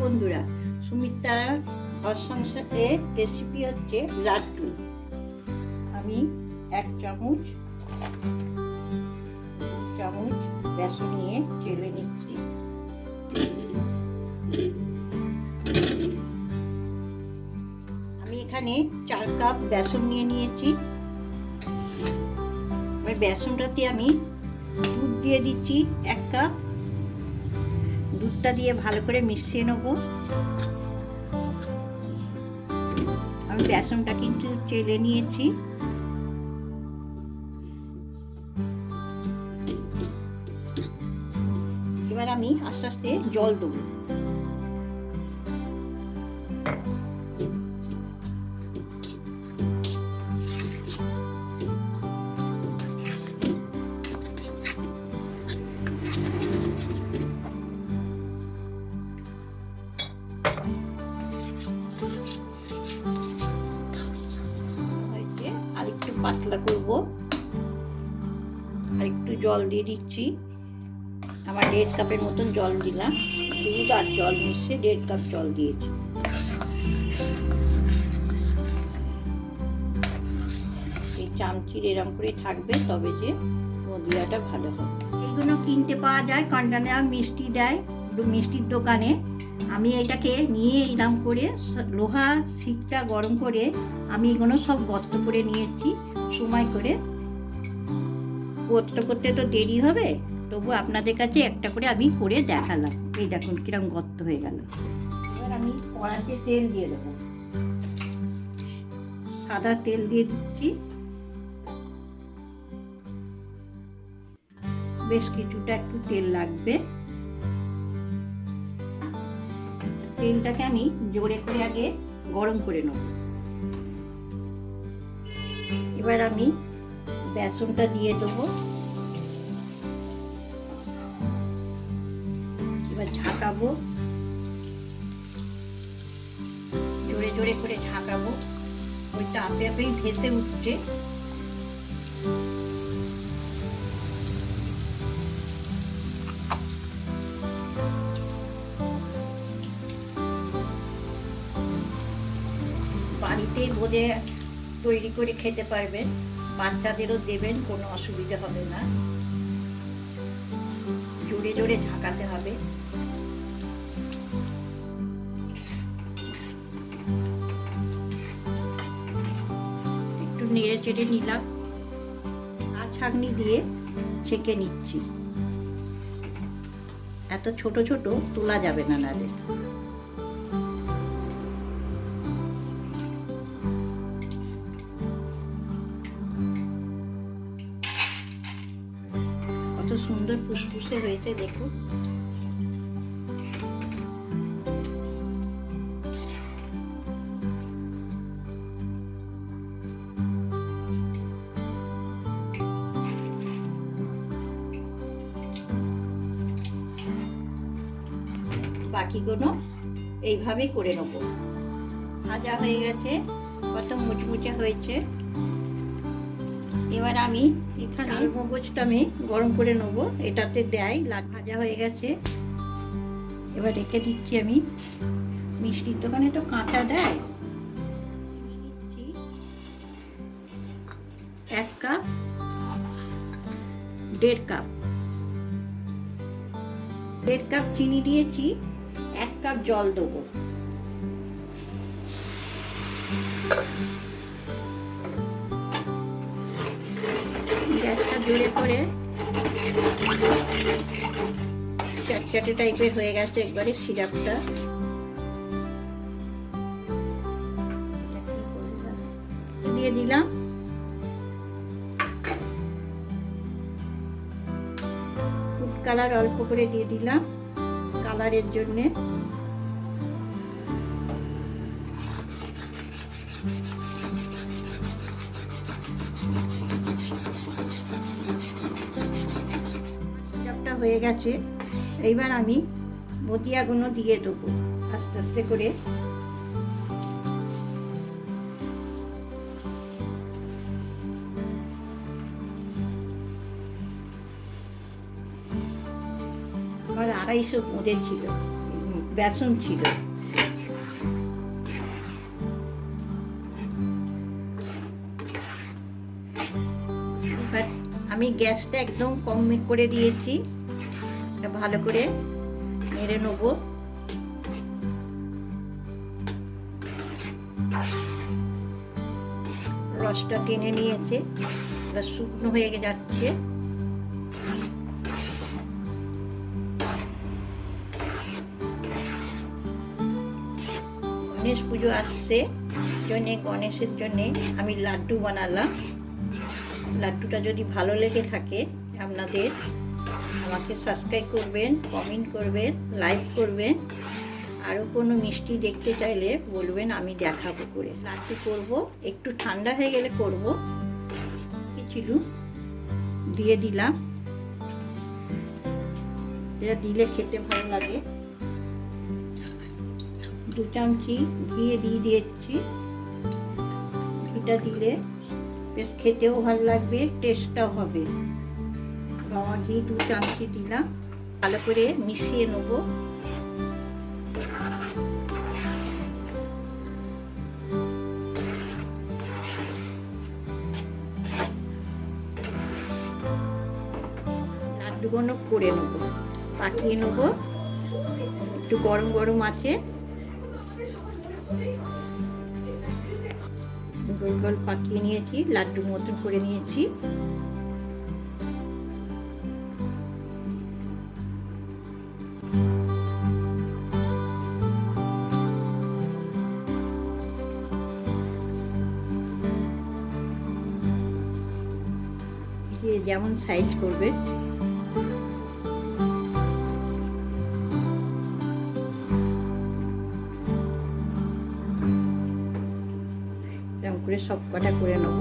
বন্ধুরা সুমিত্রার ঘর সংসারের রেসিপি হচ্ছে লাড্ডু আমি এক চামচ চামচ বেসন নিয়ে চেলে নিচ্ছি। আমি এখানে চার কাপ বেসন নিয়ে নিয়েছি। এবার বেসনটাতে আমি দুধ দিয়ে দিচ্ছি এক কাপ। দুধটা দিয়ে ভালো করে মিশিয়ে নেব। আমি বেসনটা কিন্তু চেলে নিয়েছি। এবার আমি আস্তে আস্তে জল দেবো। পাতলা করব। আর একটু জল দিয়ে দিচ্ছি। আমার দেড় কাপের মতন জল দিলাম। দুধ আর জল মিশিয়ে দেড় কাপ জল দিয়েছি। এই চামচির এরম করে থাকবে, তবে যে নদিয়াটা ভালো হবে। এগুলো কিনতে পাওয়া যায় কন্টেনার মিষ্টি দেয় মিষ্টির দোকানে। আমি এটাকে নিয়ে এরম করে, লোহা শিকটা গরম করে আমি এগুলো সব গর্ত করে নিয়েছি সময় করে। করতে করতে তো দেরি হবে, তবু আপনাদের কাছে একটা করে আমি করে দেখালাম। এই দেখুন কিরম গর্ত হয়ে গেল। এবার আমি কড়াতে তেল দিয়ে দেবো। সাদা তেল দিয়ে দিচ্ছি। বেশ কিছুটা একটু তেল লাগবে। তেলটাকে আমি জোরে করে আগে গরম করে নেব। এবার আমি বেসনটা দিয়ে দেবো। এবার ঝাঁকাবো জোরে জোরে করে ঝাঁকাবো ওইটা আপে আপেই ভেসে উঠছে। বাড়িতে বোধে তৈরি করে খেতে পারবেন। বাচ্চাদেরও দেবেন, কোনো অসুবিধা হবে না। জোরে জোরে ঝাঁকাতে হবে। একটু নেড়ে চেড়ে নিলাম। আর ছাঁকনি দিয়ে ছেঁকে নিচ্ছি। এত ছোট ছোট তোলা যাবে না নালে কত সুন্দর ফুসফুসে হয়েছে, দেখুন। বাকিগুলো এইভাবেই করে নেব। ভাজা হয়ে গেছে, কত মুচমুচে হয়েছে। এবার আমি এখানে মগজটা আমি গরম করে নেব। এটাতে দেয় লাট ভাজা হয়ে গেছে। এবার রেখে দিচ্ছি আমি। মিষ্টির দোকানে তো কাঁচা দেয়। এক কাপ দেড় কাপ। দেড় কাপ চিনি দিয়েছি এক কাপ জল দেবো। গ্যাসটা জোরে করে চ্যাটচ্যাটে টাইপের হয়ে গেছে একবারে সিরাপটা। দিয়ে দিলাম। কালার অল্প করে দিয়ে দিলাম। কালারের জন্যে। হয়ে গেছে। এইবার আমি মতিয়াগুলো দিয়ে দেবো আস্তে আস্তে করে। আমার আড়াইশো বোঁদে ছিল বেসন ছিল। আমি গ্যাসটা একদম কম করে দিয়েছি। ভালো করে নেড়ে নেব। রসটা টেনে নিয়েছে শুকনো হয়ে যাচ্ছে। গণেশ পুজো আসছে জন্যে, গণেশের জন্যে আমি লাড্ডু বানালাম। লাড্ডুটা যদি ভালো লেগে থাকে আপনাদের আমাকে সাবস্ক্রাইব করবেন কমেন্ট করবেন লাইক করবেন। আরও কোনো মিষ্টি দেখতে চাইলে বলবেন, আমি দেখাবো করে। লাড্ডু করব, একটু ঠান্ডা হয়ে গেলে করব। ছিল দিয়ে দিলাম। এটা দিলে খেতে ভালো লাগে। দু চামচি ঘি দিয়ে দিয়েছি। ঘিটা দিলে বেশ খেতেও ভালো লাগবে টেস্টটাও হবে। রমা ঘি দু চামচি দিলাম। ভালো করে মিশিয়ে নেব। লাড্ডুগুলো করে নেব, পাকিয়ে নেব। একটু গরম গরম আছে। গোল গোল পাকিয়ে নিয়েছি লাড্ডু মতন করে নিয়েছি। যে যেমন সাইজ করবে। এরকম করে সব কটা করে নেব।